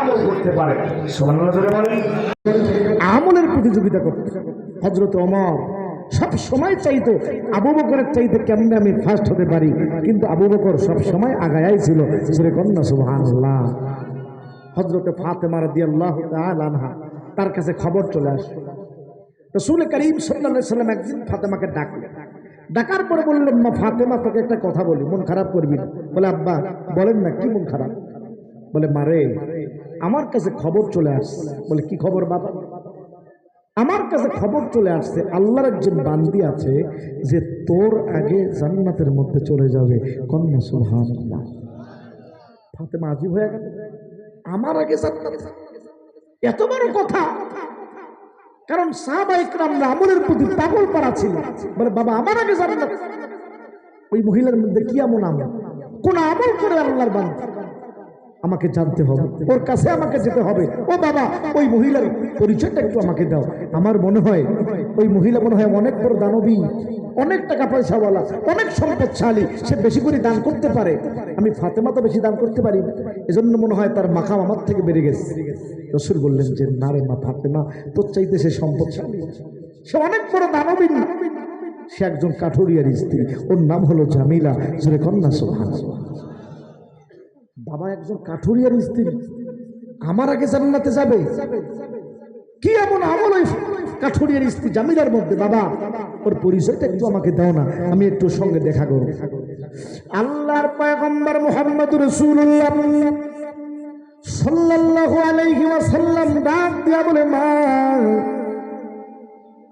আমল করতে পারে। বলেন। আমলের প্রতিযোগিতা করতে। হজরত অমর সব সময় চাইতো, আবু বকরের চাইতে কেমনে আমি ফার্স্ট হতে পারি? কিন্তু আবু বকর সব সময় আগায়াই ছিল। সুরে কন্যা সুবহানাল্লাহ। হজরতে আনহা তার কাছে খবর চলে আসলো। রসুল করিম সাল্লাম একদিন ফাতেমাকে ডাকলেন। ডাকার পরে বললেন, মা ফাতেমা, তোকে একটা কথা বলি, মন খারাপ করবি বলে, আব্বা, বলেন না, কি মন খারাপ? বলে মারে আমার কাছে খবর চলে আসছে। বলে, কি খবর বাবা? আমার কাছে খবর চলে আসছে, আল্লাহর একজন বান্দি আছে যে তোর আগে জান্নাতের মধ্যে চলে যাবে। কন্যা, সুবহানাল্লাহ। ফাতেমা আজিব হয়ে গেল। আমার আগে এত বড় কথা। কারণ সাহাবা ইকরামরা আমলের প্রতি পাগল পারা ছিল। বলে, বাবা, আমার আগে জান্নাত। ওই মহিলার মধ্যে কি এমন আমল? কোন আমল করে আল্লাহর বান্দা? আমাকে জানতে হবে। ওর কাছে আমাকে যেতে হবে। ও বাবা, ওই মহিলার পরিচয়টা একটু আমাকে দাও। আমার মনে হয়, ওই মহিলা মনে হয় অনেক বড় দানবী, অনেক টাকা পয়সাওয়ালা, অনেক সম্পদশালী। সে বেশি করে দান করতে পারে। আমি ফাতেমা তো বেশি দান করতে পারি এজন্য মনে হয় তার মাখাম আমার থেকে বেড়ে গেছে। রসুল বললেন যে, না রে মা ফাতেমা, তোর চাইতে সে সম্পদশালী। সে অনেক বড় দানবী সে একজন কাঠুরিয়ার স্ত্রী। ওর নাম হলো জামিলা, জোরে কন্যা সোহান বাবা একজন কাঠুরিয়ার স্ত্রী। আমার আগে জান্নাতে যাবে। কি এমন আমল ওই কাঠুরিয়ার স্ত্রী জামিলার মধ্যে? বাবা, ওর পরিচয়টা একটু আমাকে দাও না, আমি একটু সঙ্গে দেখা করব। আল্লাহর পয়গম্বর মুহাম্মদ রাসূলুল্লাহ সাল্লাল্লাহু আলাইহি ওয়াসাল্লাম ডাক দিয়া বলে, মা,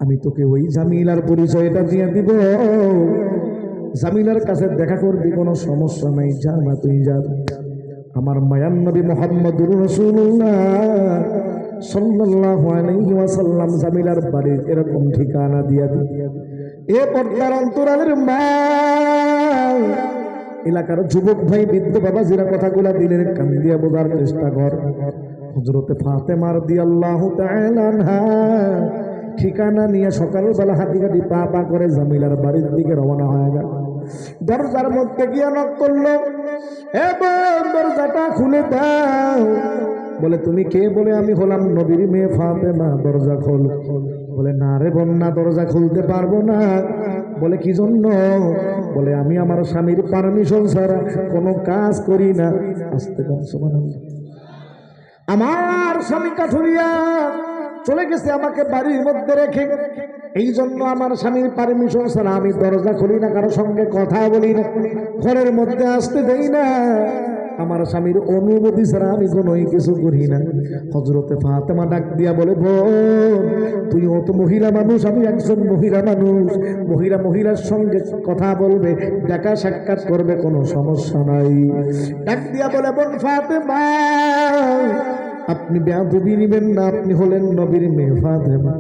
আমি তোকে ওই জামিলার পরিচয়টা দিয়ে দিব। জামিলার কাছে দেখা করবি, কোনো সমস্যা নাই, যা না তুই যা। আমার মায়ান নবী মোহাম্মদুর রসুল্লাহ সাল্লাল্লাহু আলাইহি ওয়াসাল্লাম জামিলার বাড়ির এরকম ঠিকানা দিয়া দি এ পর্দার অন্তরালের মা, এলাকার যুবক ভাই, বৃদ্ধ বাবা যারা কথাগুলা দিলেন, কান দিয়া বোঝার চেষ্টা কর। হজরতে ফাতেমার দিয়াল্লাহু তাআলা ঠিকানা নিয়ে সকালবেলা হাতি কাটি পা পা করে জামিলার বাড়ির দিকে রওনা হয়ে গেল। দরজার মধ্যে গিয়ে নক করল। দরজাটা খুলে দাও। বলে, তুমি কে? বলে, আমি হলাম নবীর মেয়ে ফাতেমা, দরজা খোল। বলে, না রে বন্যা, দরজা খুলতে পারব না। বলে, কি জন্য? বলে, আমি আমার স্বামীর পারমিশন ছাড়া কোনো কাজ করি না। আসতে পারছ আমার স্বামী কাঠুরিয়া চলে গেছে আমাকে বাড়ির মধ্যে রেখে। এই জন্য আমার স্বামীর পারমিশন ছাড়া আমি দরজা খুলি না কারোর সঙ্গে কথা বলি না, ঘরের মধ্যে আসতে দেই না। আমার স্বামীর অনুমতি ছাড়া আমি কোনোই কিছু করি না। হজরতে ফাতেমা ডাক দিয়া বলে, বোন, তুই অত মহিলা মানুষ, আমি একজন মহিলা মানুষ। মহিলা মহিলার সঙ্গে কথা বলবে, দেখা সাক্ষাৎ করবে, কোনো সমস্যা নাই। ডাক দিয়া বলে, বোন ফাতেমা আপনি বেয়াদবি নিবেন না, আপনি হলেন নবীর ফাতেমা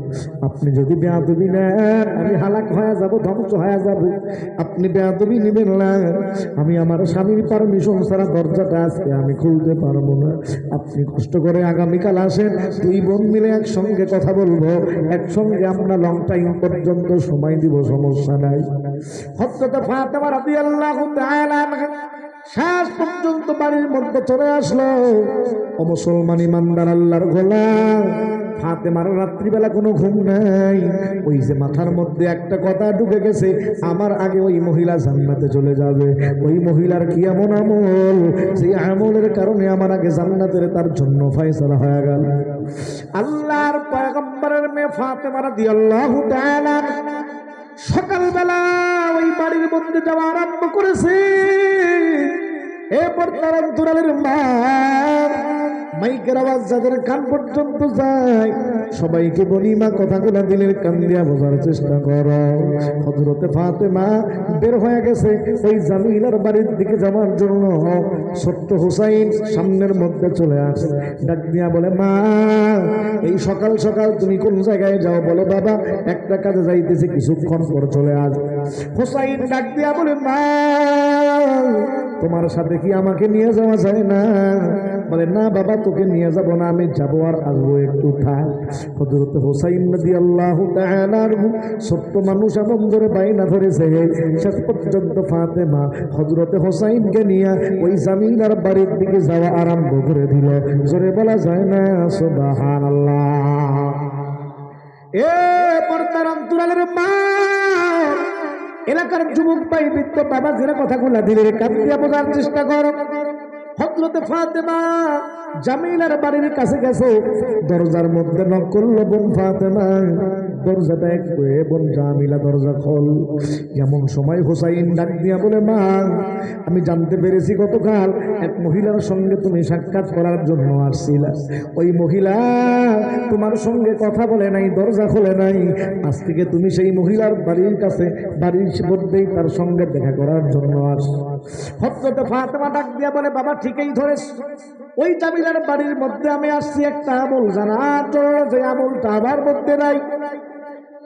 আপনি যদি বেয়াদবি নেন, আমি হালাক হয়ে যাব, ধ্বংস হয়ে যাব। আপনি বেয়াদবি নিবেন না, আমি আমার স্বামীর পারমিশন ছাড়া দরজাটা আজকে আমি খুলতে পারব না। আপনি কষ্ট করে আগামীকাল আসেন, দুই বোন মিলে একসঙ্গে কথা বলব, একসঙ্গে আমরা লং টাইম পর্যন্ত সময় দিব, সমস্যা নাই। হজরত ফাতেমা রাদিয়াল্লাহু তাআলা শেষ পর্যন্ত বাড়ির মধ্যে চলে আসলো। ও মুসলমান ইমানদার আল্লাহর ফাতেমার রাত্রিবেলা কোনো ঘুম নাই। ওই যে মাথার মধ্যে একটা কথা ঢুকে গেছে, আমার আগে ওই মহিলা জান্নাতে চলে যাবে। ওই মহিলার কি এমন আমল? সেই আমলের কারণে আমার আগে জান্নাতের তার জন্য ফয়সালা হয়ে গেল। আল্লাহর পয়গম্বরের মেয়ে ফাতেমা রাদিয়াল্লাহু তাআলা সকালবেলা ওই বাড়ির মধ্যে যাওয়া আরম্ভ করেছে। এরপর তারা দুরালের মা মাইকের আওয়াজ যাদের কান পর্যন্ত যায়, সবাইকে বলি মা, কথাগুলা দিলের কান দিয়া বোঝার চেষ্টা কর। হজরতে ফাতেমা বের হয়ে গেছে ওই জামিলার বাড়ির দিকে যাওয়ার জন্য। ছোট্ট হুসাইন সামনের মধ্যে চলে আসে ডাক দিয়া বলে, মা, এই সকাল সকাল তুমি কোন জায়গায় যাও? বলে, বাবা, একটা কাজে যাইতেছি, কিছুক্ষণ পর চলে আস হুসাইন ডাক দিয়া বলে, মা, তোমার সাথে কি আমাকে নিয়ে যাওয়া যায় না? বলে, না বাবা তোকে নিয়ে যাব না, আমি যাব আর আসব একটু থাক। হজরত হোসাইন নদী আল্লাহ ছোট্ট মানুষ এমন ধরে বাইনা ধরেছে, শেষ পর্যন্ত ফাতেমা হজরতে হোসাইনকে নিয়ে ওই জামিনার বাড়ির দিকে যাওয়া আরম্ভ করে দিল। জোরে বলা যায় না সুবাহান এ পর্দার অন্তরালের মা, এলাকার যুবক ভাই বৃত্ত বাবা জেরা কথাগুলা ধীরে ধীরে কাঁদিয়া বোঝার চেষ্টা কর। হজরতে ফাতেমা জামিলার বাড়ির কাছে গেছে। দরজার মধ্যে নক করল বোন দরজাটা একটু এ বোন জামিলা দরজা খোল। এমন সময় হোসাইন ডাক দিয়া বলে, মা, আমি জানতে পেরেছি গতকাল এক মহিলার সঙ্গে তুমি সাক্ষাৎ করার জন্য আসছিল। ওই মহিলা তোমার সঙ্গে কথা বলে নাই, দরজা খোলে নাই। আজ থেকে তুমি সেই মহিলার বাড়ির কাছে বাড়ির মধ্যেই তার সঙ্গে দেখা করার জন্য আস হজরতে ফাতেমা ডাক দিয়া বলে, বাবা, ঠিকই ধরেছ। ওই জামিলার বাড়ির মধ্যে আমি আসছি একটা আমল। জানা চলো যে আমলটা আমার মধ্যে নাই।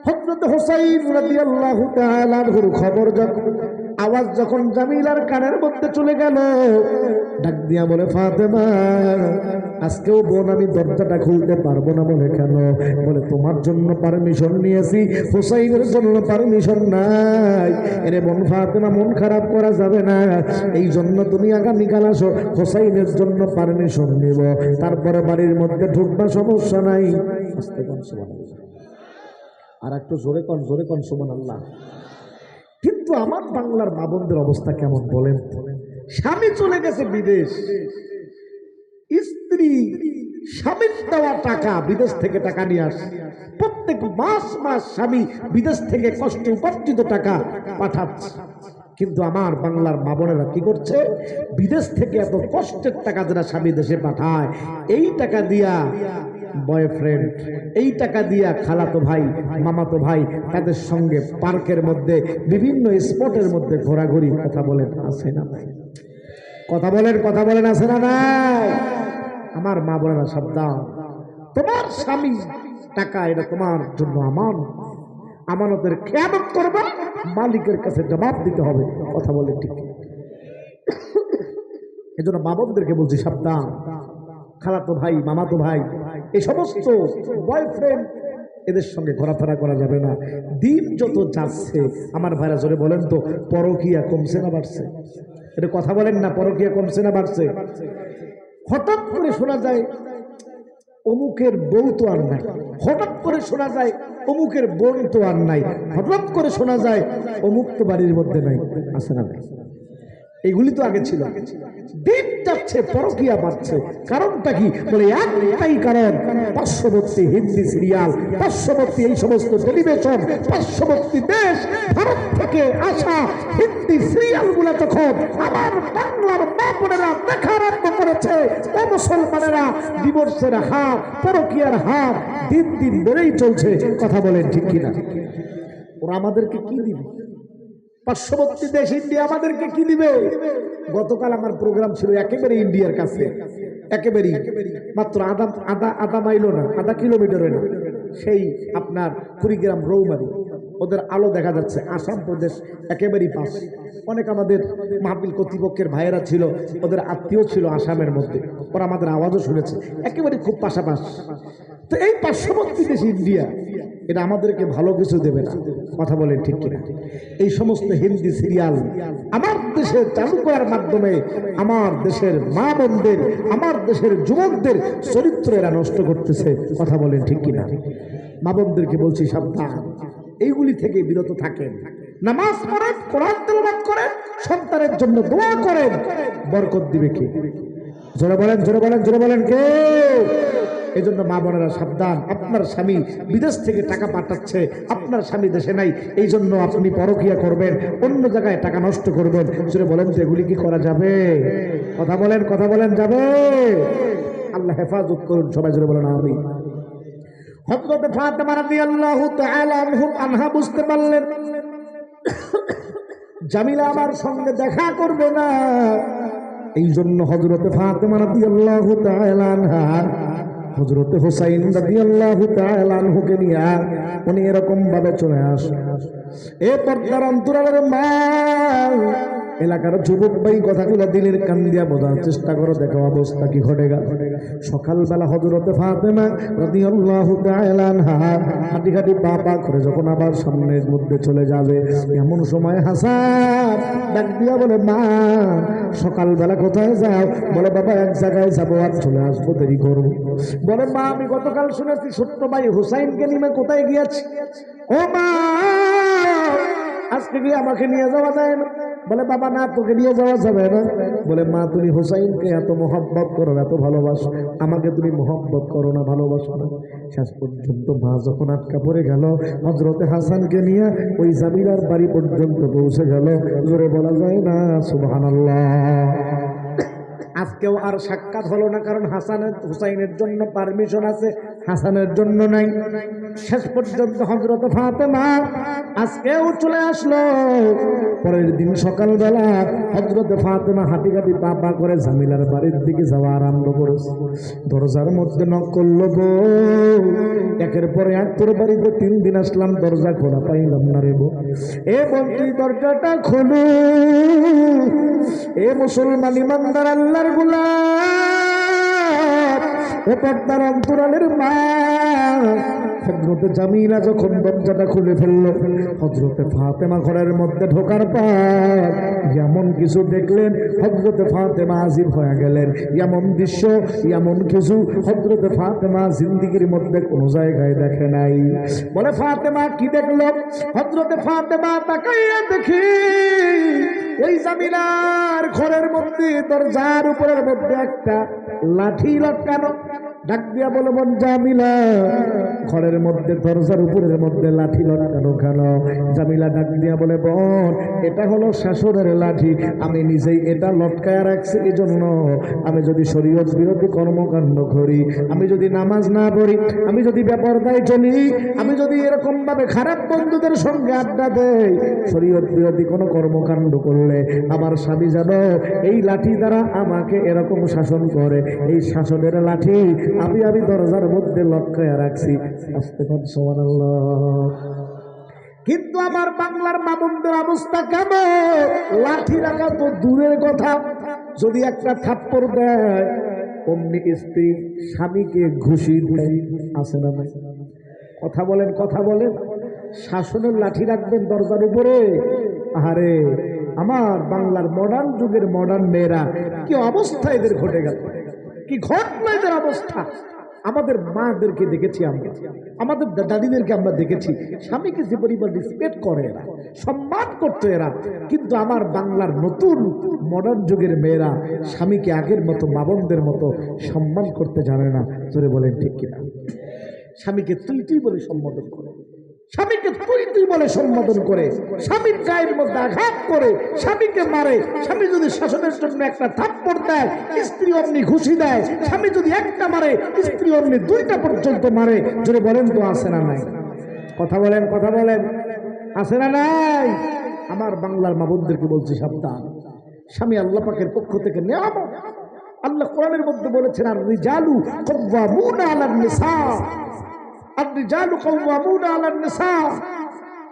হজরত হোসাইন রাদিয়াল্লাহু তাআলার খবর যখন আওয়াজ যখন জামিলার কানের মধ্যে চলে গেল, ডাক দিয়া বলে, ফাতেমা, আজকেও বোন, আমি দরজাটা খুলতে পারব না বলে কেন? বলে, তোমার জন্য পারমিশন নিয়েছি, হোসাইনের জন্য পারমিশন নাই। এরে বোন ফাতেমা, মন খারাপ করা যাবে না। এই জন্য তুমি আগামীকাল আসো, হোসাইনের জন্য পারমিশন নিব। তারপরে বাড়ির মধ্যে ঢুকবা সমস্যা নাই। আর একটু জোরে কন জোরে কন সুমান আল্লাহ কিন্তু আমার বাংলার মা বোনদের অবস্থা কেমন বলেন? স্বামী চলে গেছে বিদেশ। স্ত্রী স্বামীর দেওয়া টাকা বিদেশ থেকে টাকা নিয়ে আসে। প্রত্যেক মাস মাস স্বামী বিদেশ থেকে কষ্ট উপার্জিত টাকা পাঠাচ্ছে। কিন্তু আমার বাংলার মা বোনেরা কি করছে? বিদেশ থেকে এত কষ্টের টাকা যারা স্বামী দেশে পাঠায়, এই টাকা দিয়া বয়ফ্রেন্ড এই টাকা দিয়া খালাতো ভাই, মামাতো ভাই তাদের সঙ্গে পার্কের মধ্যে, বিভিন্ন স্পটের মধ্যে ঘোরাঘুরি কথা বলেন, আছে না ভাই কথা বলেন কথা বলেন, আছে না নাই? আমার মা বলে বোনেরা সাবধান। তোমার স্বামী টাকা এটা তোমার জন্য আমার আমানতের খেয়ানত করবে, মালিকের কাছে জবাব দিতে হবে, কথা বলে ঠিক। এজন্য মা বোনদেরকে বলছি সাবধান। খালাতো ভাই, মামাতো ভাই এই সমস্ত বয়ফ্রেন্ড এদের সঙ্গে ঘোরাফেরা করা যাবে না। দিন যত যাচ্ছে, আমার ভাইরা জোরে বলেন তো, পরকিয়া কমছে না বাড়ছে? এটা কথা বলেন না, পরকিয়া কমছে না বাড়ছে? হঠাৎ করে শোনা যায়, অমুকের বউ তো আর নাই। হঠাৎ করে শোনা যায়, অমুকের বোন তো আর নাই। হঠাৎ করে শোনা যায়, অমুক তো বাড়ির মধ্যে নাই। আছে না এগুলি তো আগে ছিল। দিন যাচ্ছে, পরকিয়া বাড়ছে। কারণটা কি? বলে একটাই কারণ, পার্শ্ববর্তী হিন্দি সিরিয়াল পার্শ্ববর্তী এই সমস্ত টেলিভিশন পার্শ্ববর্তী দেশ, ভারত থেকে আসা হিন্দি তখন আমার বাংলার দেখা আরম্ভ করেছে, ও মুসলমানেরা ডিভোর্সের হার, পরকিয়ার হার দিন দিন বেড়েই চলছে। কথা বলেন ঠিক কিনা? ওরা আমাদেরকে কি দিবে? পার্শ্ববর্তী দেশ ইন্ডিয়া আমাদেরকে কি দিবে? গতকাল আমার প্রোগ্রাম ছিল একেবারে ইন্ডিয়ার কাছে। একেবারে মাত্র আধা আধা আধা মাইলও না, আধা কিলোমিটারও না। সেই আপনার কুড়িগ্রাম রৌমারি। ওদের আলো দেখা যাচ্ছে। আসাম প্রদেশ একেবারেই পাশ। অনেক আমাদের মাহফিল কর্তৃপক্ষের ভাইয়েরা ছিল, ওদের আত্মীয় ছিল আসামের মধ্যে। ওরা আমাদের আওয়াজও শুনেছে। একেবারে খুব পাশাপাশি। তো এই পার্শ্ববর্তী দেশ ইন্ডিয়া এটা আমাদেরকে ভালো কিছু দেবে না। কথা বলেন ঠিক কিনা? এই সমস্ত হিন্দি সিরিয়াল আমার দেশে চালু করার মাধ্যমে আমার দেশের মা বোনদের, আমার দেশের যুবকদের চরিত্র এরা নষ্ট করতেছে। কথা বলেন ঠিক কিনা? মা বোনদেরকে বলছি, সাবধান। এইগুলি থেকে বিরত থাকেন। নামাজ পড়েন, কোরআন তেলাওয়াত করেন, সন্তানের জন্য দোয়া করেন। বরকত দিবে কে? জোরে বলেন জোরে বলেন জোরে বলেন কে? এই জন্য মা বোনেরা সাবধান। আপনার স্বামী বিদেশ থেকে টাকা পাঠাচ্ছে, আপনার স্বামী দেশে নাই এই জন্য আপনি পরকিয়া করবেন, অন্য জায়গায় টাকা নষ্ট করবেন। জোরে বলেন তো, এগুলি কি করা যাবে? কথা বলেন কথা বলেন, যাবে। আল্লাহ হেফাজত করুন, সবাই জোরে বলেন আমি আনহা বুঝতে পারলেন, জামিলা আমার সঙ্গে দেখা করবে না। এই জন্য হজরতে হজরতে আল্লাহ হুকে নিয়ে উনি এরকম ভাবে চলে আসে। এ পর্দার অন্তরালের মা এলাকার যুবক ভাই কথাগুলো দিলের কান দিয়া বোঝার চেষ্টা করো, দেখো অবস্থা কি ঘটে গেল সকালবেলা হজরতে ফাতেমা তাআলা আনহা হাঁটি হাঁটি পা পা করে যখন আবার সামনের মধ্যে চলে যাবে, এমন সময় হাসান ডাক দিয়া বলে, মা, সকালবেলা কোথায় যাও? বলে, বাবা, এক জায়গায় যাব আর চলে আসব, দেরি করব। বলে, মা, আমি গতকাল শুনেছি ছোট্ট ভাই হুসাইনকে নিয়ে কোথায় গিয়েছি? ও মা, আজকে গিয়ে আমাকে নিয়ে যাওয়া যায় না। বলে, বাবা, না, তোকে নিয়ে যাওয়া যাবে না। বলে, মা, তুমি হুসাইনকে এত মহব্বত করো এত ভালোবাসো। আমাকে তুমি মহব্বত করো না, ভালোবাসো না। শেষ পর্যন্ত মা যখন আটকা পড়ে গেল হজরতে হাসানকে নিয়ে ওই জামিলার বাড়ি পর্যন্ত পৌঁছে গেল। জোরে বলা যায় না, সুবহানাল্লাহ। আজকেও আর সাক্ষাৎ হলো না, কারণ হাসানের, হুসাইনের জন্য পারমিশন আছে। হাসানের জন্য নাই। শেষ পর্যন্ত হজরত ফাতেমা আজকেও চলে আসলো। পরের দিন সকালবেলা হজরত ফাতেমা হাঁটি পা পা করে জামিলার বাড়ির দিকে যাওয়া আরম্ভ করেছে। দরজার মধ্যে নক করল একের পরে এক বাড়িতে তিন দিন আসলাম, দরজা খোলা পাইলাম না রে বউ। এ বন্ধু দরজাটা খোলো। এ মুসলমান ইমানদার, আল্লাহর গুলাম। পর্দার অন্তরালের মা। হজরতে জামিলা যখন দরজাটা খুলে ফেলল হজরতে ফাতেমা ঘরের মধ্যে ঢোকার পর এমন কিছু দেখলেন হজরতে ফাতেমা আজিব হয়ে গেলেন। এমন দৃশ্য, এমন কিছু হজরতে ফাতেমা জিন্দিগির মধ্যে কোনো জায়গায় দেখে নাই। বলে, ফাতেমা, কি দেখল? হজরতে ফাতেমা তাকাইয়া দেখি, ওই জামিনার ঘরের মধ্যে, দরজার উপরের মধ্যে একটা লাঠি লটকানো ডাক দিয়া বলে বোন জামিলা। ঘরের মধ্যে, দরজার উপরের মধ্যে লাঠি লটকানো কেন? জামিলা ডাক দিয়া বলে, বোন, এটা হলো শাশুড়ের লাঠি। আমি নিজেই এটা লটকায় রাখছি এই জন্য আমি যদি শরীয়ত বিরোধী কর্মকাণ্ড করি, আমি যদি নামাজ না পড়ি, আমি যদি বেপরদায় চলি, আমি যদি এরকম ভাবে খারাপ বন্ধুদের সঙ্গে আড্ডা দেই, শরীয়ত বিরোধী কোনো কর্মকাণ্ড করলে আমার স্বামী যেন এই লাঠি দ্বারা আমাকে এরকম শাসন করে। এই শাসনের লাঠি আমি আমি দরজার মধ্যে লটকায় রাখছি। আস্তে কিন্তু আমার বাংলার মামুনদের অবস্থা কেমন? লাঠি রাখা তো দূরের কথা। যদি একটা থাপ্পড় দেয়, অমনি স্ত্রী স্বামীকে ঘুষি দেয়? আছে না কথা বলেন কথা বলেন। শাসনের লাঠি রাখবেন দরজার উপরে? আরে আমার বাংলার মডার্ন যুগের মডার্ন মেয়েরা, কি অবস্থা এদের ঘটে গেল? কি ঘটনা এদের অবস্থা? আমাদের মাদেরকে দেখেছি আমরা। আমাদের দাদিদেরকে আমরা দেখেছি। স্বামীকে যে পরিমাণ রেসপেক্ট করে এরা, সম্মান করতো এরা, কিন্তু আমার বাংলার নতুন মডার্ন যুগের মেয়েরা স্বামীকে আগের মতো, মাবনদের মতো সম্মান করতে জানে না। জোরে বলেন ঠিক কিনা? স্বামীকে তুই তুই বলে সম্বোধন করে। স্বামীকে তুই তুই বলে সম্বোধন করে, স্বামীর গায়ের মধ্যে আঘাত করে স্বামীকে মারে। স্বামী যদি শাসনের জন্য একটা থাপ্পড় দেয়, স্ত্রী অমনি ঘুষি দেয়। স্বামী যদি একটা মারে, স্ত্রী অমনি দুইটা পর্যন্ত মারে। যদি বলেন তো আসে না নাই? কথা বলেন কথা বলেন। আসে না নাই? আমার বাংলার মাবুদদেরকে বলছি, সাবধান। স্বামী আল্লাহ পাকের পক্ষ থেকে নেওয়া আল্লাহ কোরআনের মধ্যে বলেছেন, আর রিজালু কওয়ামুনা আলান নিসা। রিজালু কওয়ামুনা আলান নিসা।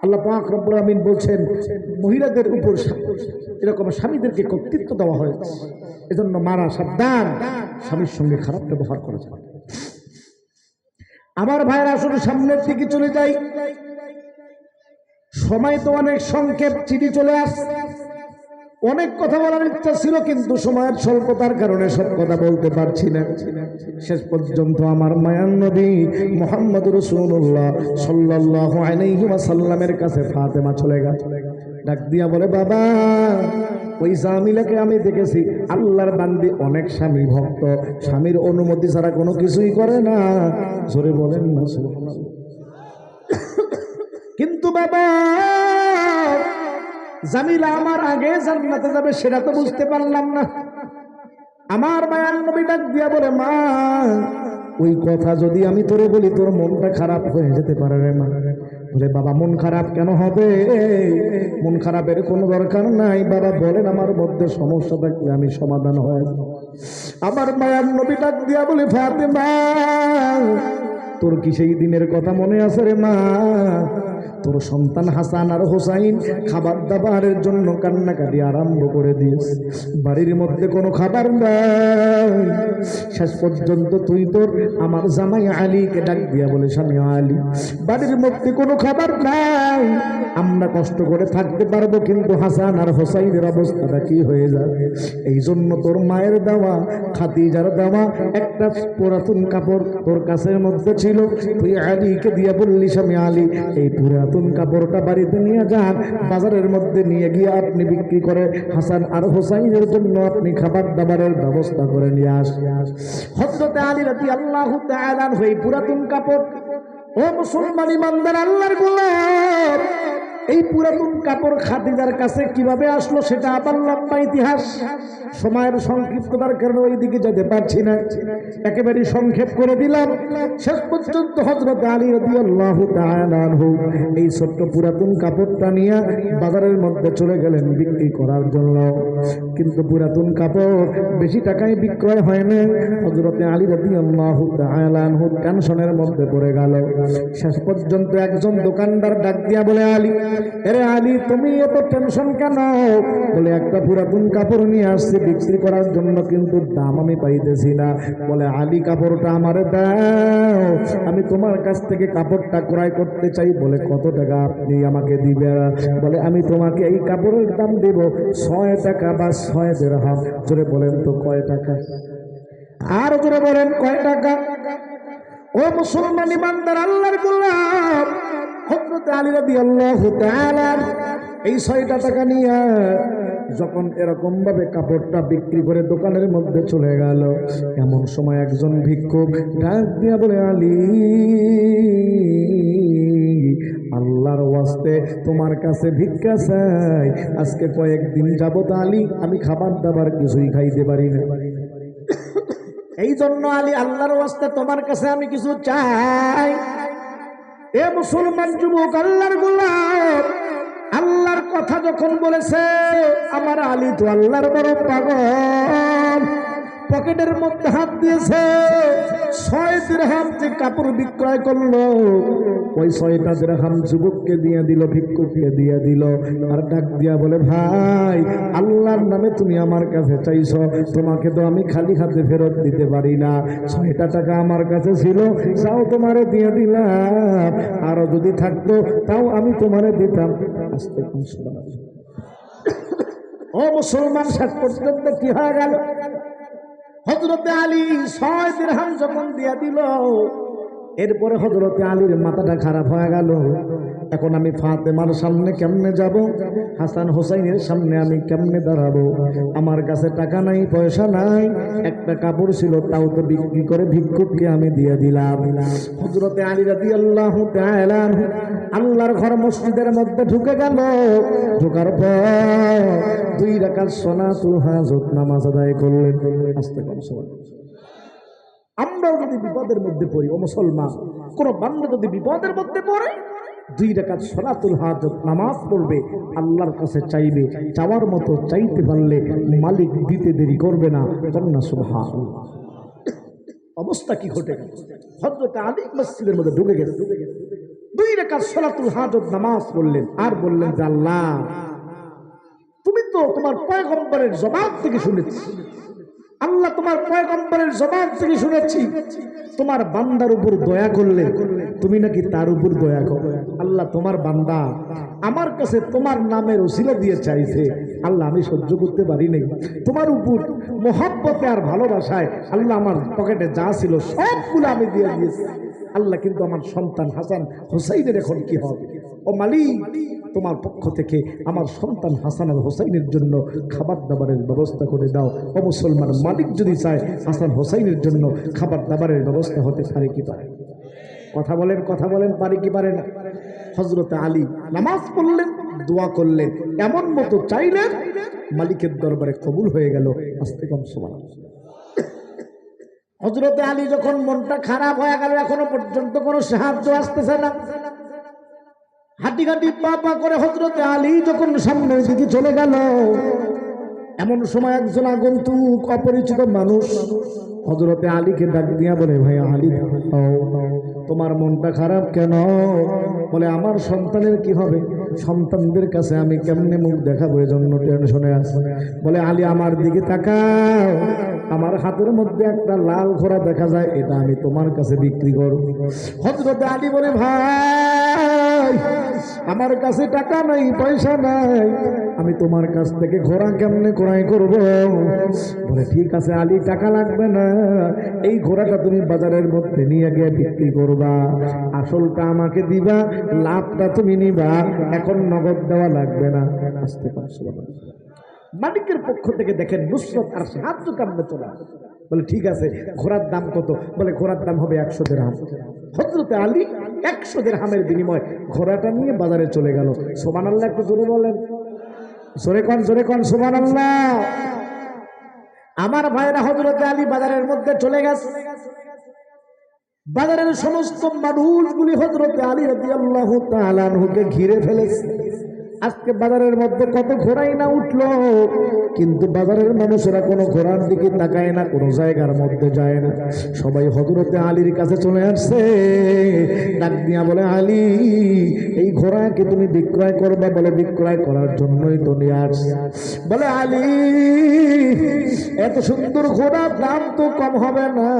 আল্লাহ পাক রব্বুল আমিন বলছেন, মহিলাদের উপর এরকম স্বামীদেরকে কর্তৃত্ব দেওয়া হয়েছে। এজন্য মারা সাবধান, স্বামীর সঙ্গে খারাপ ব্যবহার করা যাবে আমার ভাইয়ের আসলে সামনের দিকে চলে যাই। সময় তো অনেক সংক্ষেপ, চিঠি চলে আসছে। অনেক কথা বলার ইচ্ছা ছিল, কিন্তু সময়ের স্বল্পতার কারণে সব কথা বলতে পারছি না। শেষ পর্যন্ত আমার মায়ান নবী মোহাম্মদ রসুল্লাহ সাল্লাহ আলাইহি ওয়াসাল্লামের কাছে ফাতেমা চলে গেল। ডাক দিয়া বলে, বাবা, ওই জামিলাকে আমি দেখেছি। আল্লাহর বান্দি অনেক স্বামী ভক্ত। স্বামীর অনুমতি ছাড়া কোনো কিছুই করে না। জোরে বলেন না কিন্তু বাবা জামিলা আমার আগে জান্নাতে যাবে, সেটা তো বুঝতে পারলাম না। আমার মায়ার নবী ডাক দিয়া বলে, মা, ওই কথা যদি আমি তোরে বলি, তোর মনটা খারাপ হয়ে যেতে পারে রে মা। বলে, বাবা, মন খারাপ কেন হবে? মন খারাপের কোনো দরকার নাই। বাবা, বলেন আমার মধ্যে সমস্যা থাকলে আমি সমাধান হয়ে। আমার মায়ার নবী ডাক দিয়া বলে, ফাতেমা, তোর কি সেই দিনের কথা মনে আছে রে মা? তোর সন্তান হাসান আর হোসাইন খাবার দাবারের জন্য কান্নাকাটি আরম্ভ করে দিয়েছে। বাড়ির মধ্যে কোনো খাবার নাই। শেষ পর্যন্ত তুই তোর আমার জামাই আলীকে ডাক দিয়া বলে, স্বামী আলী, বাড়ির মধ্যে কোনো খাবার নাই। আমরা কষ্ট করে থাকতে পারব, কিন্তু হাসান আর হোসাইনের অবস্থাটা কি হয়ে যাবে এই জন্য তোর মায়ের দেওয়া, খাদিজার দেওয়া একটা পুরাতন কাপড় তোর কাছের মধ্যে ছিল। তুই আলীকে দিয়ে বললি, স্বামী আলী, এই পুরাতন কাপড়টা বাড়িতে নিয়ে যান। বাজারের মধ্যে নিয়ে গিয়ে আপনি বিক্রি করে হাসান আর হোসাইনের জন্য আপনি খাবার দাবারের ব্যবস্থা করে নিয়ে আস। হজরতে আলী রাতি আল্লাহ হয়ে পুরাতন কাপড়। ও মুসলমান ইমানদার, আল্লাহর গোলাম। এই পুরাতন কাপড় খাদিজার কাছে কীভাবে আসলো সেটা আবার লম্বা ইতিহাস। সময়ের সংক্ষিপ্ততার কারণে ওই দিকে যেতে পারছি না। একেবারে সংক্ষেপ করে দিলাম। শেষ পর্যন্ত হজরত আলী এই ছোট্ট পুরাতন কাপড়টা নিয়ে বাজারের মধ্যে চলে গেলেন বিক্রি করার জন্য। কিন্তু পুরাতন কাপড় বেশি টাকায় বিক্রয় হয় না। হজরতে আলী রাদিয়াল্লাহু তাআলা আনহু টেনশনের মধ্যে পড়ে গেল। শেষ পর্যন্ত একজন দোকানদার ডাক দিয়া বলে, আলী আরে আলী, তুমি এত টেনশন কেন? বলে, একটা পুরাতন কাপড় নিয়ে আসছি, বিক্রি করার জন্য কিন্তু দাম আমি পাইতেছি না। বলে, আলী, কাপড়টা আমারে দাও। আমি তোমার কাছ থেকে কাপড়টা ক্রয় করতে চাই। বলে, কত টাকা আপনি আমাকে দিবে বলে, আমি তোমাকে এই কাপড়ের দাম দেব, ছয় টাকা বা ছয় দেড়হাম। জোরে বলেন তো, কয় টাকা? আর জোরে বলেন, কয় টাকা? ও মুসলমান ইমানদার, আল্লাহর গোলাম। এই ছয়টা টাকা নিয়ে যখন এরকম ভাবে কাপড়টা বিক্রি করে দোকানের মধ্যে চলে গেল, এমন সময় একজন ভিক্ষুক ডাক দিয়া বলে, আলী, আল্লাহর ওয়াস্তে তোমার কাছে ভিক্ষা চাই। আজকে কয়েকদিন যাবত আলী, আমি খাবার দাবার কিছুই খাইতে পারি না। এই জন্য আলী, আল্লাহর ওয়াস্তে তোমার কাছে আমি কিছু চাই। এ মুসলমান যুবক, আল্লাহর গোলাম। আল্লাহর কথা যখন বলেছে, আমার আলী তো আল্লাহর বড় পাগল। পকেটের মধ্যে হাত দিয়েছে। ছয় দিরহাম যে কাপড় বিক্রয় করল, ওই ছয়টা দিরহাম যুবককে দিয়ে দিল, ভিক্ষুককে দিয়ে দিল। আর ডাক দিয়া বলে, ভাই, আল্লাহর নামে তুমি আমার কাছে চাইছো, তোমাকে তো আমি খালি হাতে ফেরত দিতে পারি না। ছয়টা টাকা আমার কাছে ছিল তাও তোমারে দিয়ে দিলাম। আরও যদি থাকতো, তাও আমি তোমারে দিতাম। আস্তে সুবহানাল্লাহ। ও মুসলমান, শেষ পর্যন্ত কি হয়ে গেল? হজরতে আলী ছয় দিরহাম যখন দিয়া দিল এরপরে হজরতে আলীর মাথাটা খারাপ হয়ে গেল। এখন আমি ফাতেমার সামনে কেমনে যাব? হাসান হোসাইনের সামনে আমি কেমনে দাঁড়াবো? আমার কাছে টাকা নাই, পয়সা নাই, একটা কাপড় ছিল, তাও তো বিক্রি করে ভিক্ষুককে আমি দিয়ে দিলাম। হজরতে আলী রাদি আল্লাহ আল্লাহর ঘর মসজিদের মধ্যে ঢুকে গেল। ঢুকার পর দুই রাকাত সোনা তুল হাজত নামাজ আদায় করলেন। আস্তে কম সময় আমরাও যদি বিপদের মধ্যে পড়ি, ও মুসলমান, কোন বান্ধব যদি বিপদের মধ্যে পড়ে দুই রাকাত সলাতুল হাজত, নামাজ পড়বে, আল্লাহর কাছে চাইবে, চাওয়ার মতো চাইতে পারলে মালিক দিতে দেরি করবে না, কন্যা সুবহান অবস্থা কি ঘটে গেল? হজরত আলী মসজিদের মধ্যে ঢুকে গেছে দুই রাকাত সলাতুল হাজত, নামাজ পড়লেন। আর বললেন যে, আল্লাহ, তুমি তো তোমার পয়গম্বরের জবাব থেকে শুনেছি। আল্লাহ তোমার পয়গম্বরের জবাব থেকে শুনেছি। তোমার বান্দার উপর দয়া করলে তুমি নাকি তার উপর দয়া করো? আল্লাহ তোমার বান্দা আমার কাছে তোমার নামের ওসিলা দিয়ে চাইছে। আল্লাহ, আমি সহ্য করতে পারি নাই। তোমার উপর মোহাব্বতে আর ভালোবাসায় আল্লাহ আমার পকেটে যা ছিল সবগুলো আমি দিয়ে দিয়েছি। আল্লাহ, কিন্তু আমার সন্তান হাসান হোসাইনের এখন কি হবে? ও মালিক তোমার পক্ষ থেকে আমার সন্তান হাসান আর হোসাইনের জন্য খাবার দাবারের ব্যবস্থা করে দাও। ও মুসলমান মালিক যদি চায়, হাসান হোসাইনের জন্য খাবার দাবারের ব্যবস্থা হতে পারে কি পারে? কথা বলেন কথা বলেন, পারে কি পারে না? হজরত আলী নামাজ পড়লেন, দোয়া করলেন, এমন মতো চাইলেন, মালিকের দরবারে কবুল হয়ে গেল। আস্তে কম সমান। হজরতে আলী যখন মনটা খারাপ হয়ে গেল, এখনও পর্যন্ত কোনো সাহায্য আসতেছে না। হাঁটি হাঁটি পা পা করে হজরতে আলী যখন সামনের দিকে চলে গেল, এমন সময় একজন আগন্তুক অপরিচিত মানুষ হজরতে আলীকে ডাক দিয়া বলে, ভাই আলী তোমার মনটা খারাপ কেন? বলে, আমার সন্তানের কি হবে? সন্তানদের কাছে আমি কেমনে মুখ দেখাবো? এজন্য টেনশনে আছে। বলে, আলী, আমার দিকে তাকাও। আমার হাতের মধ্যে একটা লাল ঘোড়া দেখা যায়, এটা আমি তোমার কাছে বিক্রি করব। হজরতে আলী বলে, ভাই আমার কাছে টাকা নাই, পয়সা নাই। আমি তোমার কাছ থেকে ঘোড়া কেমনে ক্রয় করব? বলে, ঠিক আছে আলী, টাকা লাগবে না। এই ঘোড়াটা তুমি বাজারের মধ্যে নিয়ে গিয়ে বিক্রি করবা। আসলটা আমাকে দিবা, লাভটা তুমি নিবা। এখন নগদ দেওয়া লাগবে না। আসতে পারছ মালিকের পক্ষ থেকে দেখেন নুসরত আর সাহায্য চলে আসে। বলে, ঠিক আছে, ঘোড়ার দাম কত? বলে, ঘোড়ার দাম হবে একশো দেড়হাম হজরতে আলী একশো দেড়হামের বিনিময় ঘোড়াটা নিয়ে বাজারে চলে গেল। সোমান আল্লাহ একটু জোরে বলেন। জোরে কন জোরে কন সোমান আল্লাহ আমার ভাইরা হজরতে আলী বাজারের মধ্যে চলে গেছে। বাজারের সমস্ত মানুষগুলি হজরতে আলী রবি আল্লাহ ঘিরে ফেলেছে। আজকে বাজারের মধ্যে কত ঘোড়াই না উঠল। কিন্তু বাজারের মানুষেরা কোনো ঘোড়ার দিকে তাকায় না, কোনো জায়গার মধ্যে যায় না। সবাই হজরতে আলীর কাছে চলে আসছে। ডাক দিয়া বলে, আলী, এই ঘোড়াকে তুমি বিক্রয় করবা? বলে, বিক্রয় করার জন্যই তো নিয়ে আসছে। বলে, আলী, এত সুন্দর ঘোড়ার দাম তো কম হবে না।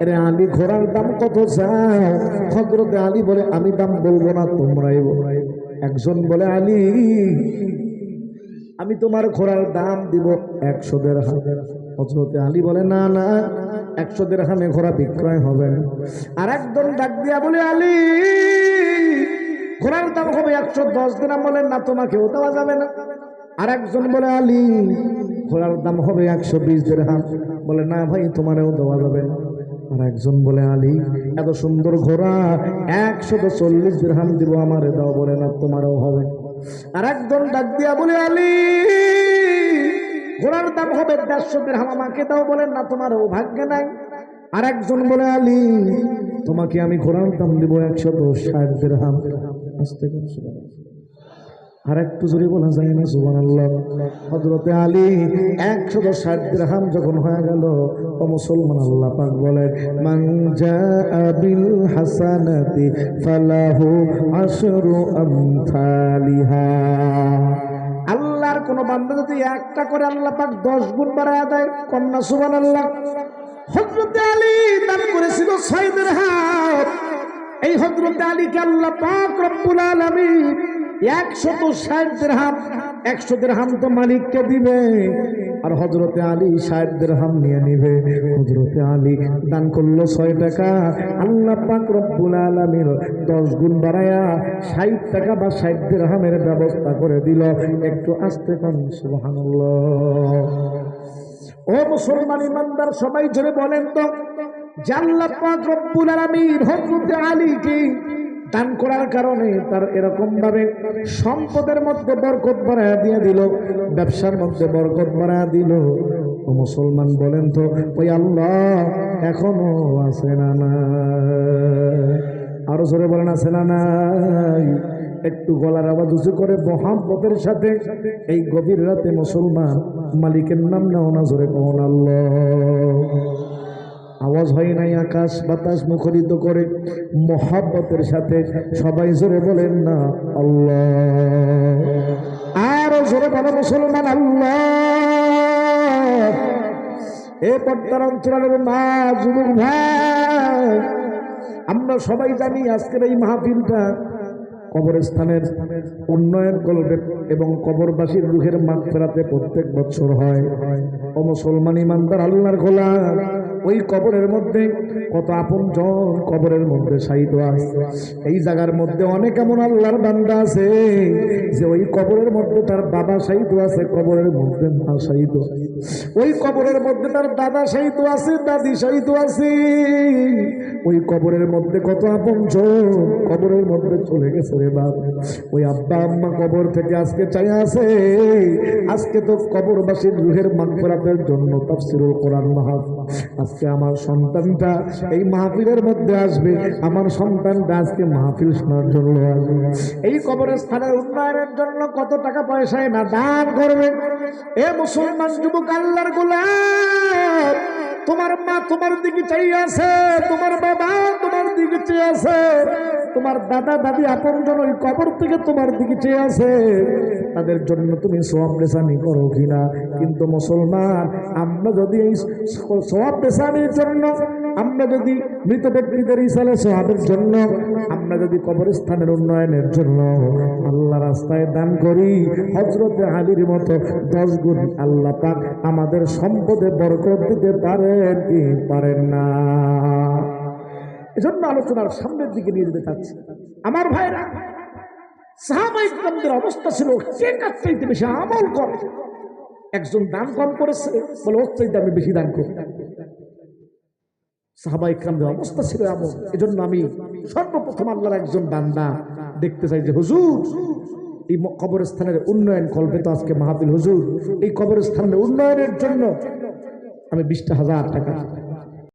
আরে আলী, ঘোড়ার দাম কত চাও হজরতে আলী বলে, আমি দাম বলব না, তোমরাই বলো। একজন বলে, আলী, আমি তোমার ঘোড়ার দাম দিব একশো দেড় আলী বলে, না না, একশো দেড় ঘোড়া বিক্রয় হবে। আর একজন ডাক দিয়া বলে, আলী, ঘোড়ার দাম হবে একশো দশ দিন বলেন না, তোমাকেও দেওয়া যাবে না। আর একজন বলে, আলী, ঘোড়ার দাম হবে একশো বিশ দেড়হাম। বলে, না ভাই, তোমারও দেওয়া যাবে না। আর একজন বলে, আলী, এত সুন্দর ঘোড়া একশো তো চল্লিশ দেড়হাম দিব আমারে, দাও বলে, না তোমারও হবে। আর একজন ডাক দিয়া বলে, আলী, ঘোড়ার দাম হবে দেড়শো দেড়হাম আমাকে দাও বলেন না তোমারও ভাগ্যে নাই। আর একজন বলে, আলী, তোমাকে আমি ঘোড়ার দাম দিব একশো তো ষাট দেড়হাম আসতে করছ আর একটু জোরে বলা যায় না সুবান আল্লাহ হজরতে আলী একশো দশ ষাট দিরহাম যখন হয়ে গেল, ও মুসলমান আল্লাহ পাক বলেন, মান বিল হাসানাতি ফালাহু আশরু আমথালিহা আল্লাহর কোন বান্দা যদি একটা করে আল্লাহ পাক দশ গুণ বাড়ায় দেয়, কন্যা সুবান আল্লাহ হজরতে আলী দান করেছিল ছয় দিরহাম। এই হজরত আলীকে আল্লাহ পাক রব্বুল আলামিন একশত ষাট দেড়হাম একশো দেড়হাম তো মালিককে দিবে। আর হজরতে আলী ষাট দেড়হাম নিয়ে নিবে। হজরতে আলী দান করল ছয় টাকা। আল্লাহ পাক রব্বুল আলামিন দশ গুণ বাড়ায়া ষাট টাকা বা ষাট দেড়হামের ব্যবস্থা করে দিল। একটু আসতে পারেন সুবহানাল্লাহ। ও মুসলমান ইমানদার, সবাই জোরে বলেন তো জাল্লা পাক রব্বুল আলামিন হযরত আলীকে দান করার কারণে তার এরকম ভাবে সম্পদের মধ্যে বরকত বাড়ায় দিয়ে দিল, ব্যবসার মধ্যে বরকত বাড়ায় দিল। ও মুসলমান বলেন তো ওই আল্লাহ এখনও আছে না না আরও জোরে বলেন, আছে না নাই? একটু গলার আওয়াজ উঁচু করে মহাব্বতের সাথে এই গভীর রাতে মুসলমান মালিকের নাম নাও না জোরে কখন আল্লাহ। আওয়াজ হয় নাই আকাশ বাতাস মুখরিত করে। মহাব্বতের সাথে সবাই জোরে বলেন না, আল্লাহ। আরও জোরে বলো মুসলমান, আল্লাহ। এ পর্দার অঞ্চলের মা, যুবক ভাই, আমরা সবাই জানি আজকের এই মাহফিলটা কবরস্থানের উন্নয়ন করবে এবং কবরবাসীর রুহের মাঠ ফেরাতে প্রত্যেক বছর হয়। ও মুসলমান ইমানদার, আল্লাহর গোলা ওই কবরের মধ্যে, কত আপন জন কবরের মধ্যে শাহিদ আছে। এই জায়গার মধ্যে অনেক এমন আল্লাহর বান্দা আছে যে ওই কবরের মধ্যে তার বাবা শাহিদ আছে, কবরের মধ্যে মা শাহিদ ওই কবরের মধ্যে তার দাদা শাহিদ আছে, দাদি শাহিদ আছে। ওই কবরের মধ্যে কত আপন কবরের মধ্যে চলে গেছে রে বাপ। ওই আব্বা আম্মা কবর থেকে আজকে চাই আছে, আজকে তো কবরবাসীর রুহের মাগফিরাতের জন্য তাফসীরুল কোরআন মাহফিল আজকে আমার সন্তানটা এই মাহফিলের মধ্যে আসবে। আমার সন্তানটা আজকে মাহফিল শোনার জন্য আসবে। এই কবরস্থানের উন্নয়নের জন্য কত টাকা পয়সায় না দান করবে? এ মুসলমান যুবক আল্লাহর গোলাম! তোমার মা তোমার দিকে চাই আছে, তোমার বাবা তোমার দিকে চেয়ে আছে, তোমার দাদা দাদি আপন জন ওই কবর থেকে তোমার দিকে চেয়ে আছে, তাদের জন্য তুমি সব পেশানি করো কিনা? কিন্তু মুসলমান, আমরা যদি এই সব পেশানির জন্য আমরা যদি মৃত ব্যক্তিদের ইসালে সোহাবের জন্য আমরা যদি কবরস্থানের উন্নয়নের জন্য আল্লাহ রাস্তায় দান করি হজরতে আলীর মতো দশ গুণ আল্লাহ পাক আমাদের সম্পদে বরকত দিতে পারেন কি পারেন না? এজন্য আলোচনার সামনের দিকে নিয়ে যেতে চাচ্ছি। আমার ভাইরা, সাহাবাই ইকরামদের অবস্থা ছিল কে কার চাইতে বেশি আমল করে একজন দান কম করেছে, বলে, ওর চাইতে আমি বেশি দান করি। সাহাবা ইকরামদের অবস্থা ছিল এমন। এজন্য আমি সর্বপ্রথম আল্লাহর একজন বান্দা দেখতে চাই যে, হুজুর, এই কবরস্থানের উন্নয়ন কল্পে তো আজকে মাহাবিল হুজুর, এই কবরস্থানের উন্নয়নের জন্য আমি বিশটা হাজার টাকা